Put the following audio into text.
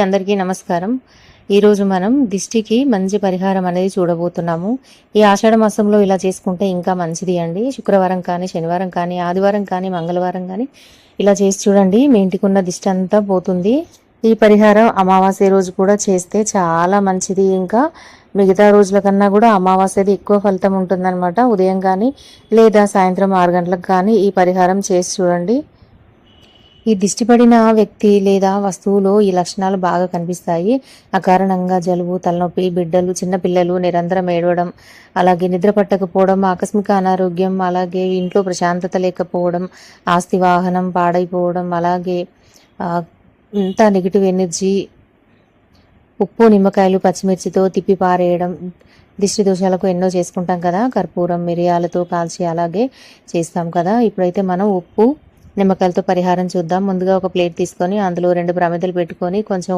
అందరికీ నమస్కారం. ఈరోజు మనం దిష్టికి మంచి పరిహారం అనేది చూడబోతున్నాము. ఈ ఆషాఢ మాసంలో ఇలా చేసుకుంటే ఇంకా మంచిది అండి. శుక్రవారం కానీ శనివారం కానీ ఆదివారం కానీ మంగళవారం కానీ ఇలా చేసి చూడండి. మీ ఇంటికి ఉన్న దిష్టి అంతా పోతుంది. ఈ పరిహారం అమావాస్య రోజు కూడా చేస్తే చాలా మంచిది. ఇంకా మిగతా రోజుల కన్నా కూడా అమావాస్యది ఎక్కువ ఫలితం ఉంటుందన్నమాట. ఉదయం కానీ లేదా సాయంత్రం ఆరు గంటలకు కానీ ఈ పరిహారం చేసి చూడండి. ఈ దిష్టిపడిన వ్యక్తి లేదా వస్తువులో ఈ లక్షణాలు బాగా కనిపిస్తాయి. అకారణంగా జలుబు తలనొప్పి బిడ్డలు చిన్నపిల్లలు నిరంతరం ఏడవడం అలాగే నిద్ర పట్టకపోవడం ఆకస్మిక అనారోగ్యం అలాగే ఇంట్లో ప్రశాంతత లేకపోవడం ఆస్తి వాహనం పాడైపోవడం అలాగే ఇంత నెగిటివ్ ఎనర్జీ ఉప్పు నిమ్మకాయలు పచ్చిమిర్చితో తిప్పి పారేయడం దిష్టి దోషాలకు ఎన్నో చేసుకుంటాం కదా. కర్పూరం మిరియాలతో కాల్చి అలాగే చేస్తాం కదా. ఇప్పుడైతే మనం ఉప్పు నిమ్మకాయలతో పరిహారం చూద్దాం. ముందుగా ఒక ప్లేట్ తీసుకొని అందులో రెండు ప్రమిదలు పెట్టుకొని కొంచెం